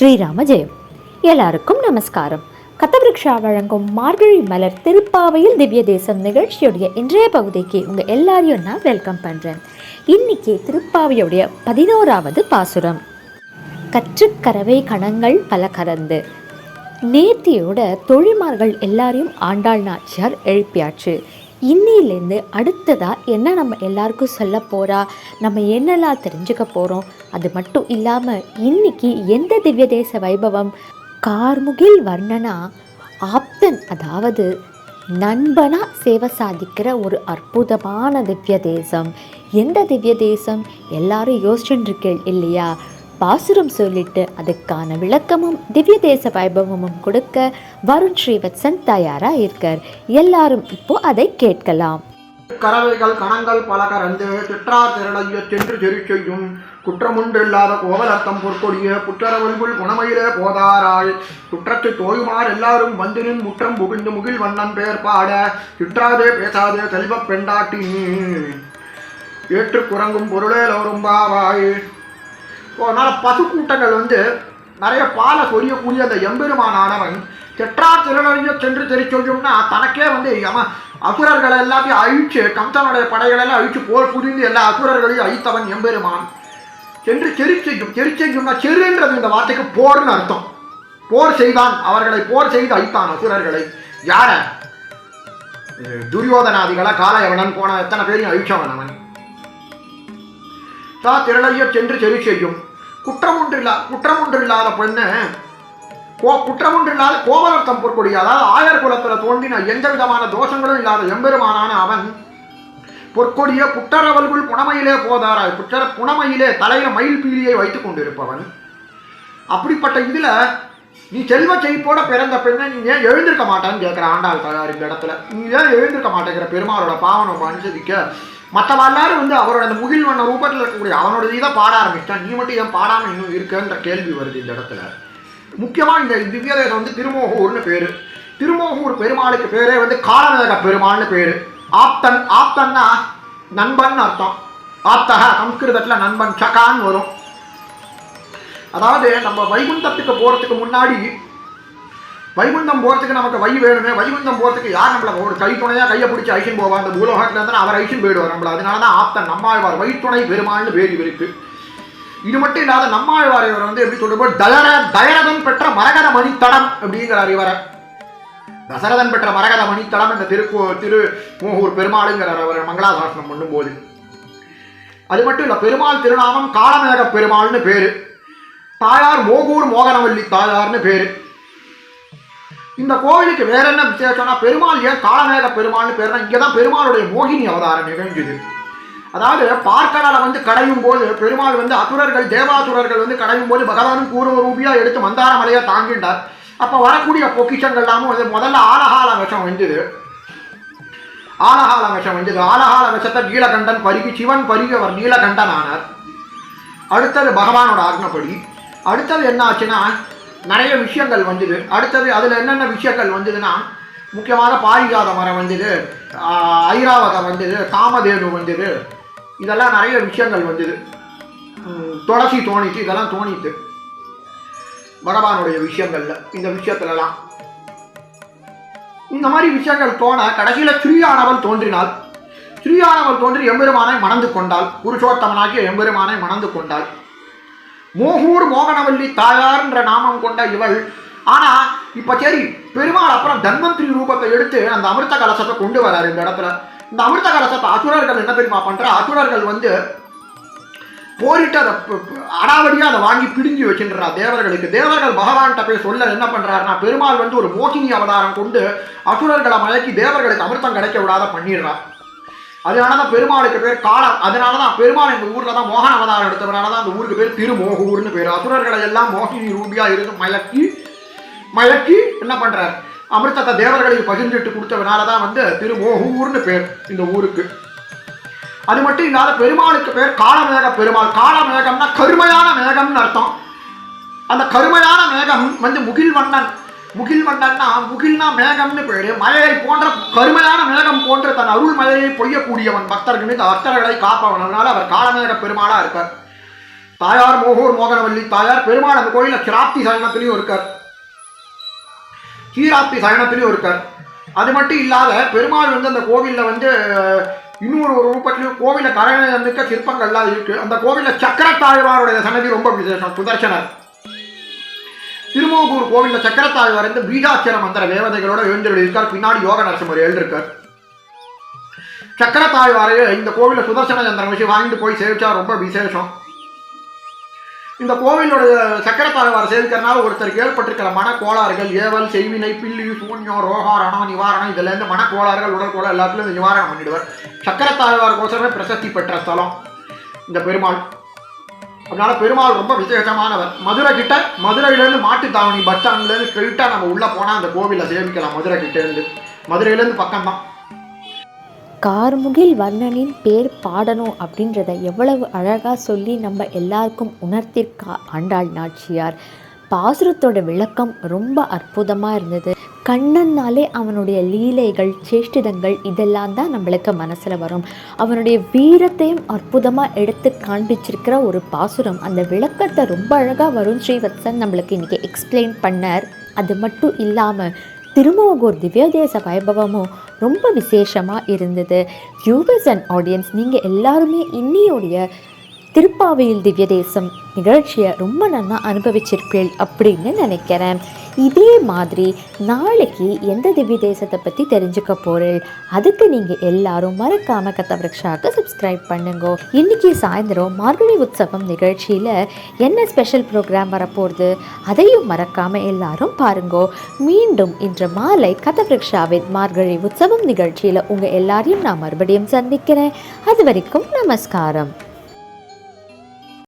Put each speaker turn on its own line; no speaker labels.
ஸ்ரீராம ஜெயம். எல்லாருக்கும் நமஸ்காரம். கதவிருக்ஷா வழங்கும் மார்கழி மலர் திருப்பாவையில் திவ்ய தேசம் நிகழ்ச்சியுடைய இன்றைய பகுதிக்கு உங்கள் எல்லாரையும் நான் வெல்கம் பண்ணுறேன் இன்னைக்கு திருப்பாவையுடைய பதினோராவது பாசுரம். கற்றுக்கரவை கணங்கள் பல கறந்து. நேர்த்தியோட தொழில்மார்கள் எல்லாரையும் ஆண்டாள் நாச்சியார் எழுப்பியாச்சு. இன்னிலேருந்து அடுத்ததாக என்ன நம்ம எல்லாருக்கும் சொல்ல போகிறா நம்ம என்னெல்லாம் தெரிஞ்சுக்க போகிறோம் அது மட்டும் இல்லாமல் இன்னைக்கு எந்த திவ்ய தேச வைபவம்? கார்முகில் வர்ணனா ஆப்தன் அதாவது நண்பனாக சேவை சாதிக்கிற ஒரு அற்புதமான திவ்ய தேசம் எந்த திவ்ய தேசம் எல்லாரும் யோசிச்சுட்டு இல்லையா? பாசுரம் சொல்லிட்டு அதுக்கான விளக்கமும் திவ்ய தேச வைபவமும் கொடுக்க வருண் ஸ்ரீவத்சன் தயாரா இருக்கார் எல்லாரும் இப்போ அதை கேட்கலாம்.
கறவைகள் கணங்கள் பலக ரந்து சிற்றார் திரளைய சென்று செறி செய்யும். குற்றமுன்றில்லாத கோவலர்த்தம் பொற்கொடிய புற்றரவல்குள் குணமயிலே போதாராய். குற்றத்து தோயுமார் எல்லாரும் வந்தினின் முற்றம் புகுந்து முகில் வண்ணம் பெயர் பாட சிற்றாதே பேசாதே செல்வப் பெண்டாட்டி நீ. ஏற்று குரங்கும் பொருளே லோரும்பாவாய் அதனால அதனால் பசுக்கூட்டங்கள் வந்து நிறைய பாலை சொரியக்கூடிய அந்த எம்பெருமானானவன் தெற்றா திரளைய சென்று தெரி சொல்லும்னா தனக்கே வந்து யம அசுரர்களை எல்லாத்தையும் அழிச்சு கம்சனுடைய படைகளெல்லாம் அழிச்சு போர் புரிந்து எல்லா அசுரர்களையும் அழித்தவன் எம்பெருமான். சென்று செறி செய்யும் செறி செய்யும்னா செருன்றது இந்த வார்த்தைக்கு போர்னு அர்த்தம். போர் செய்தான் அவர்களை போர் செய்து அழித்தான் அசுரர்களை. யார? துரியோதனாதிகளை காலையவனன் போன எத்தனை பேரையும் அழிச்சவன் அவன். தா திரளைய சென்று செறி செய்யும். குற்றம் ஒன்றில்லா குற்றம் ஒன்றில்லாத பெண்ணு. கோ குற்றம் ஒன்றில்லாத கோவலர்த்தம் பொற்கொடி. அதாவது ஆயர் குலத்தில் தோன்றின எந்த விதமான தோஷங்களும் இல்லாத எம்பெருமானான அவன். பொற்கொடிய குற்றரவல்குள் புனமையிலே போதாராய். குற்ற புனமையிலே தலையில மயில் பீலியை வைத்துக் கொண்டிருப்பவன். அப்படிப்பட்ட இதில் நீ செல்வ செழிப்போட பிறந்த பெண்ணை நீ ஏன் எழுந்திருக்க மாட்டான்னு கேட்குற ஆண்டாள் தயார் இந்த இடத்துல. நீ ஏன் எழுந்திருக்க மாட்டேங்கிற பெருமாளோட பாவனம் அனுசரிக்க மற்றவ எல்லாரும் வந்து அவரோட அந்த முகில் வண்ண ரூபத்தில் இருக்கக்கூடிய அவனோட இதை பாட ஆரம்பிச்சிட்டான். நீ மட்டும் ஏன் பாடாமல் இன்னும் இருக்கன்ற கேள்வி வருது இந்த இடத்துல. முக்கியமாக இந்த திவ்யதேசம் வந்து திருமோகூர்னு பேர். திருமோகூர் பெருமாளுக்கு பேரே வந்து காலநகர பெருமாள்னு பேர். ஆப்தன் ஆப்தன்னா நண்பன் அர்த்தம். ஆப்தக சம்ஸ்கிருதத்தில் நண்பன் சகான் வரும். அதாவது நம்ம வைகுண்டத்துக்கு போகிறதுக்கு முன்னாடி வைகுண்டம் போகிறதுக்கு நமக்கு வை வேணுமே. வைகுண்டம் போகிறதுக்கு யார் நம்மள ஒரு கை துணையாக கையை பிடிச்சி ஐஷன் போவா அந்த பூலோகத்தில் இருந்தால் அவர் ஐஷன் போயிடுவார் நம்மள. அதனால தான் ஆப்தன் நம்மாழ்வார். வைத்துணை பெருமாள்னு பேர் இவருக்கு. இது மட்டும் இல்லாத நம்மாழ்வார் இவர் வந்து எப்படி சொல்லும்போது தயர தயரதன் பெற்ற மரகத மணித்தடம் அப்படிங்கிறார் இவரை. தசரதன் பெற்ற மரகத மணித்தடம் இந்த திருக்கோ திரு மோகூர் பெருமாளுங்கிறார் அவர் மங்களாசாசனம் பண்ணும்போது. அது மட்டும் இல்லை பெருமாள் திருநாமம் காலமேக பெருமாள்னு பேரு. தாயார் மோகூர் மோகனவல்லி தாயார்னு பேரு. இந்த கோவிலுக்கு வேற என்ன விசேஷம்னா பெருமாள் ஏன் காலமேக பெருமாள்னு பேருனா இங்கே தான் பெருமாளுடைய மோகினி அவதாரம் நிகழ்ந்தது. அதாவது பார்க்கடலை வந்து கடையும் போது பெருமாள் வந்து அசுரர்கள் தேவாசுரர்கள் வந்து கடையும் போது பகவானும் கூறுவ ரூபியா எடுத்து மந்தார மலையை தாங்கின்றார். அப்போ வரக்கூடிய பொக்கிஷங்கள் எல்லாமும் வந்து முதல்ல ஆலகால விஷம் வந்தது ஆலகால விஷம் வந்தது ஆலகால விஷத்தை நீலகண்டன் பருகி சிவன் பருகி அவர் நீலகண்டன் ஆனார் அடுத்தது பகவானோட ஆக்னப்படி. அடுத்தது என்ன ஆச்சுன்னா நிறைய விஷயங்கள் வந்தது. அடுத்தது அதில் என்னென்ன விஷயங்கள் வந்ததுன்னா முக்கியமாக பாரிஜாத மரம் வந்தது ஐராவதம் வந்தது காமதேனு வந்தது. இதெல்லாம் நிறைய விஷயங்கள் வந்தது. துளசி தோணிச்சு இதெல்லாம் தோணித்து பகவானுடைய விஷயங்கள்ல இந்த விஷயத்துலலாம். இந்த மாதிரி விஷயங்கள் தோண கடைசியில் ஸ்ரீயானவன் தோன்றினாள். ஸ்ரீயானவன் தோன்றி எம்பெருமானை மணந்து கொண்டாள். புருஷோத்தமனாகிய எம்பெருமானை மணந்து கொண்டாள். மோகூர் மோகனவல்லி தாயார்ன்ற நாமம் கொண்ட இவள். ஆனால் இப்போ சரி பெருமாள் அப்புறம் தன்வந்திரி ரூபத்தை எடுத்து அந்த அமிர்த கலசத்தை கொண்டு வராரு இந்த இடத்துல. இந்த அமிர்த கலசத்தை அசுரர்கள் என்ன தெரியுமா பண்ணுற அசுரர்கள் வந்து போரிட்டு அதை அடாவடியாக அதை வாங்கி பிடுங்கி வச்சுன்றா தேவர்களுக்கு. தேவர்கள் பகவான்கிட்ட போய் சொல்ல என்ன பண்ணுறாருனா பெருமாள் வந்து ஒரு மோகினி அவதாரம் கொண்டு அசுரர்களை மயக்கி தேவர்களுக்கு அமிர்தம் கிடைக்க விடாத பண்ணிடுறான் அதனால தான் பெருமாளுக்கு பேர் காலம் அதனால தான் பெருமாள் இந்த ஊரில் தான் மோகன அவதாரம் எடுத்தவனால தான் அந்த ஊருக்கு பேர் திருமோகூர்னு பேர். அசுரர்களை எல்லாம் மோகினி ரூபியாக இருந்து மயக்கி மயக்கி என்ன பண்ணுறார் அமிர்தத்தை தேவர்களுக்கு பகிர்ந்துட்டு கொடுத்தவனால தான் வந்து திருமோகூர்னு பேர் இந்த ஊருக்கு. அது மட்டும் இல்லாத பெருமாளுக்கு பேர் காலமேக பெருமாள். காலமேகம்னா கருமையான மேகம்னு அர்த்தம். அந்த கருமையான மேகம் வந்து முகில் வண்ணன் முகில் வண்ணன்னா முகில்னா மேகம்னு பேரு. மலையை போன்ற கருமையான மேகம் போன்ற தன் அருள் மலையை பொய்யக்கூடியவன் பக்தர்களுக்கு பக்தர்களை காப்பவன் அதனால அவர் காலமேக பெருமாளா இருக்கார். தாயார் மோகூர் மோகனவல்லி தாயார் பெருமாள் அந்த கோயிலில் கிராப்தி சயனத்திலையும் இருக்கார். கீராப்தி சயனத்திலையும் இருக்கார். அது மட்டும் இல்லாத பெருமாள் வந்து அந்த கோவிலில் வந்து இன்னொரு ஒரு ரூபத்திலையும் கோவிலில் கலைமிக்க சிற்பங்கள்லாம் இருக்கு. அந்த கோவிலில் சக்கரத்தாழ்வாருடைய சன்னதி ரொம்ப விசேஷம் சுதர்சனர். திருமோகூர் கோவிலில் சக்கரத்தாழ்வார் வரைந்து பீஜாட்சர மந்திர தேவதைகளோட எழுந்தருள் இருக்கார். பின்னாடி யோக நரசிம்மர் எழுந்திருக்கார். சக்கரத்தாழ்வாரையே இந்த கோவிலில் சுதர்சன சந்திரன் விஷயம் வாங்கிட்டு போய் சேவிச்சா ரொம்ப விசேஷம். இந்த கோவிலுடைய சக்கரத்தாழ்வார் சேவிக்கிறனால ஒருத்தருக்கு ஏற்பட்டிருக்கிற மனக்கோளாறுகள் ஏவல் செய்வினை பில்லி சூன்யம் ரோகாரணம் நிவாரணம் இதுல இருந்து மனக்கோளாறுகள் உடற்கோளாறு எல்லாத்துலையும் நிவாரணம் பண்ணிடுவார். சக்கரத்தாழ்வார் கோசமே பிரசத்தி பெற்ற ஸ்தலம். இந்த பெருமாள். அதனால பெருமாள் ரொம்ப விசேஷமானவர். மதுரை கிட்ட மதுரையிலேருந்து மாட்டுத்தாவணி பஸ் ஸ்டாண்ட்லேருந்து ஸ்ட்ரெயிட்டாக நம்ம உள்ளே போனால் அந்த கோவிலை சேமிக்கலாம் மதுரை கிட்டேருந்து மதுரையிலேருந்து பக்கம்தான்
கார்முகில் வர்ணனின் பேர் பாடணும் அப்படின்றத எவ்வளவு அழகாக சொல்லி நம்ம எல்லாருக்கும் உணர்த்திருக்கா ஆண்டாள் நாச்சியார். பாசுரத்தோட விளக்கம் ரொம்ப அற்புதமாக இருந்தது. கண்ணன்னாலே அவனுடைய லீலைகள் சேஷ்டிதங்கள் இதெல்லாம் தான் நம்மளுக்கு மனசில் வரும். அவனுடைய வீரத்தையும் அற்புதமாக எடுத்து காண்பிச்சிருக்கிற ஒரு பாசுரம். அந்த விளக்கத்தை ரொம்ப அழகாக வருண் ஸ்ரீவத்சன் நம்மளுக்கு இன்றைக்கி எக்ஸ்பிளைன் பண்ணார். அது மட்டும் இல்லாமல் திருமோகூர் திவ்யதேச வைபவமும் ரொம்ப விசேஷமாக இருந்தது. வியூவர்ஸ் அண்ட் ஆடியன்ஸ் நீங்கள் எல்லாருமே இன்னியோடைய திருப்பாவையில் திவ்யதேசம் நிகழ்ச்சியை ரொம்ப நல்லா அனுபவிச்சிருப்பீள் அப்படின்னு நினைக்கிறேன். இதே மாதிரி நாளைக்கு எந்த திவ்ய தேசத்தை பற்றி தெரிஞ்சுக்க போகிறேன் அதுக்கு நீங்கள் எல்லாரும் மறக்காம கத்தவரக்ஷாக்கு சப்ஸ்கிரைப் பண்ணுங்க. இன்னைக்கு சாயந்தரம் மார்கழி உற்சவம் நிகழ்ச்சியில் என்ன ஸ்பெஷல் ப்ரோக்ராம் வரப்போகிறது அதையும் மறக்காம எல்லாரும் பாருங்கோ. மீண்டும் இன்று மாலை கதவிருக்ஷாவின் மார்கழி உற்சவம் நிகழ்ச்சியில் உங்கள் எல்லாரையும் நான் மறுபடியும் சந்திக்கிறேன். அது வரைக்கும் நமஸ்காரம்.